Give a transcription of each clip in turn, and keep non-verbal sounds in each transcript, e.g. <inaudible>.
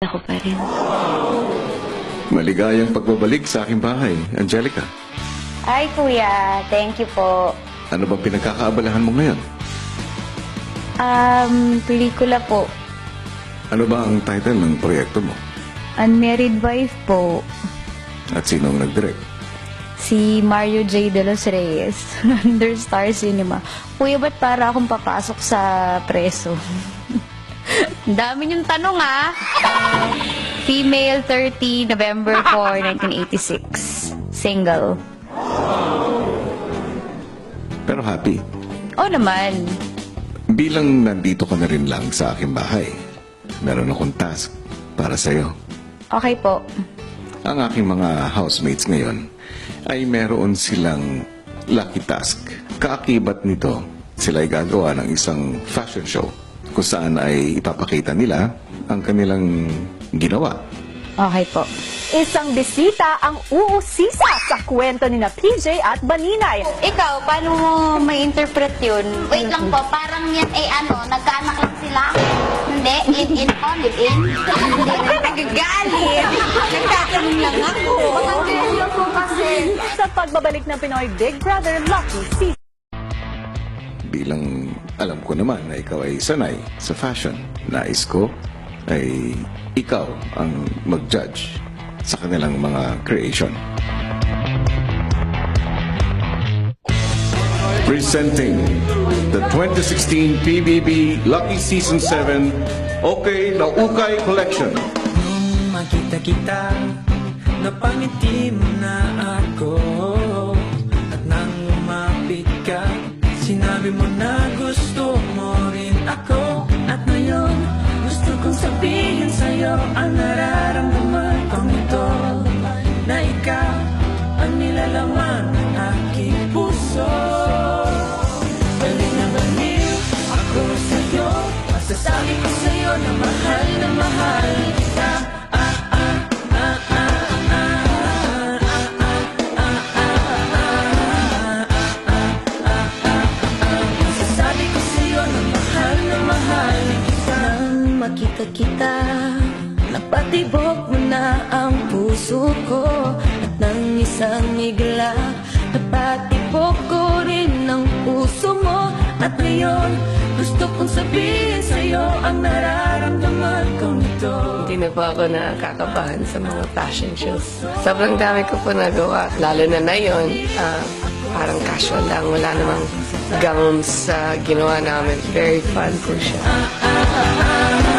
ako pa rin. Maligayang pagbabalik sa aking bahay, Angelica. Ay, kuya. Thank you po. Ano bang pinagkakaabalahan mo ngayon? Um, pelikula po. Ano ba ang title ng proyekto mo? Unmarried Wife po. At sino ang nag-direct? Si Mario J. De Los Reyes. <laughs> Under Star Cinema. Kuya, ba't para akong papasok sa preso? <laughs> Dami niyong tanong, ah. Female 30, November 4, 1986. <laughs> Single. Pero happy. Oo naman. Bilang nandito ka na rin lang sa aking bahay, meron akong task para sa'yo. Okay po. Ang aking mga housemates ngayon ay meron silang lucky task. Kaakibat nito, sila ay gagawa ng isang fashion show kung saan ay ipapakita nila ang kanilang ginawa. Okay po. Isang bisita ang uusisa sa kwento ni na PJ at Baninay. Ikaw, paano mo may interpret yun? Wait lang po, parang yan ay ano, nagkaanak lang sila. Hindi, in in on, live in. Hindi, Nagagalit! Nagtatanong lang ako. po kasi sa pagbabalik ng Pinoy Big Brother Lucky Season. Bilang alam ko naman na ikaw ay sanay sa fashion, nais ko ay ikaw ang mag-judge sa kanilang mga creation. Presenting the 2016 PBB Lucky Season 7 Okay na Ukay Collection. Nung makita kita Napangiti Sinabi mo na gusto mo rin ako. At ngayon gusto kong sabihin sa'yo Ang nararamdaman kong ito. Na ikaw ang nilalaman ng aking puso. Balik na baliw ako sa'yo? Masasabi ko sa'yo na mahal na mahal makita kita Napatibok mo na ang puso ko At nang isang igla Napatibok ko rin ang puso mo At ngayon gusto kong sabihin sa'yo Ang nararamdaman ko nito Hindi na po ako nakakabahan sa mga fashion shows. Sobrang dami ko po nagawa. Lalo na na yun, ah, parang casual lang. Wala namang gowns sa ginawa namin. Very fun po siya. Sabi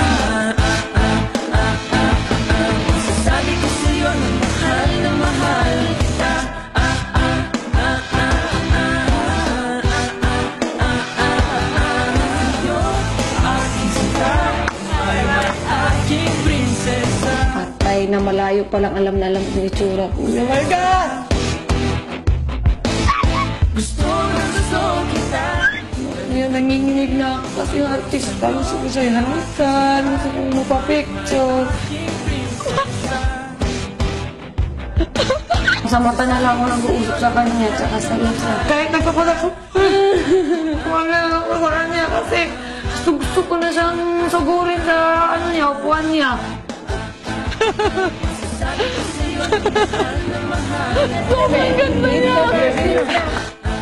na malayo pa lang alam na alam yung itsura ko. Oh my God! Gusto na gusto kita Ngayon, nanginginig na ako kasi yung artista. Gusto ko siya halikan. Gusto ko mapapicture. <laughs> sa mata na lang ako nag-uusap sa kanya tsaka sa isa. Kahit nagpapalag ko, huwag na lang ako sa kanya kasi gusto, gusto ko na siyang sugurin sa ano niya, upuan niya.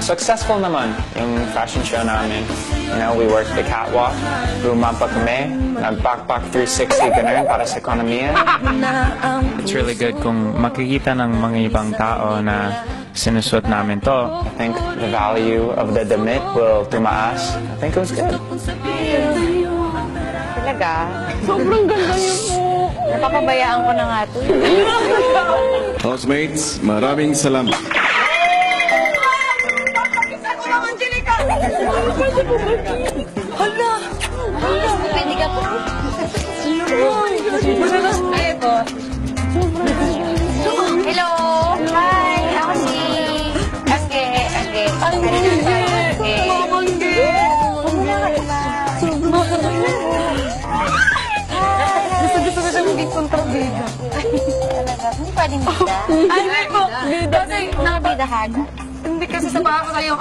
Successful naman yung fashion show namin. You know, we worked the catwalk, rumampa kami, nag-backpack 360 ganun para sa ekonomiya. It's really good kung makikita ng mga ibang tao na sinusot namin to. I think the value of the damit will tumaas. I think it was good. Talaga? Sobrang ganda niyo po. Napapabayaan ko na nga to. <laughs> Housemates, maraming salamat. Pwede ka po. Hello! Hi! Ako si... Aske, Aske. Aske. Gusto maging kontrabida. Hindi pwedeng bida. <laughs> Ay, hindi po. Bida. Kasi, Mga bidahan. hindi kasi sa baka ko sa'yo.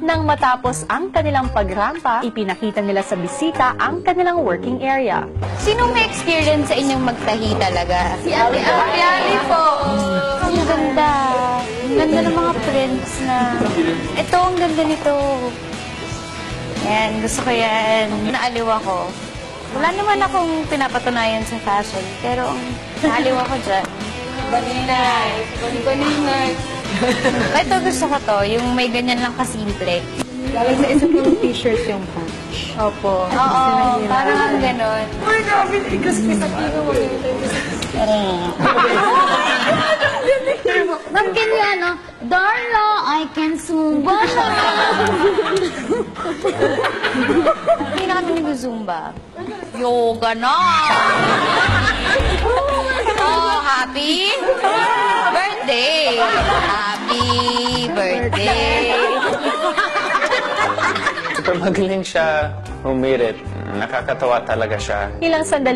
Nang matapos ang kanilang pagrampa, ipinakita nila sa bisita ang kanilang working area. Sino may experience sa inyong magtahi talaga? Si Ate Ate Ali po. Ang ganda. Ganda ng mga prints na. Ito, ang ganda nito. Yan, gusto ko yan. Naaliw ako. Wala naman akong pinapatunayan sa fashion, pero ang naaliw ako dyan. Baninay. Baninay. <laughs> Ito gusto ko to, yung may ganyan lang kasimple. Galing sa isa pang t-shirt yung patch. Opo. Oo, parang ganon. Ba't <laughs> ganyan, no? Darla, I can zumba. <laughs> Hindi na kami nag-zumba. Yoga na! oh, happy birthday! Happy birthday! Super magaling siya humirit. Nakakatawa talaga siya. Ilang sandali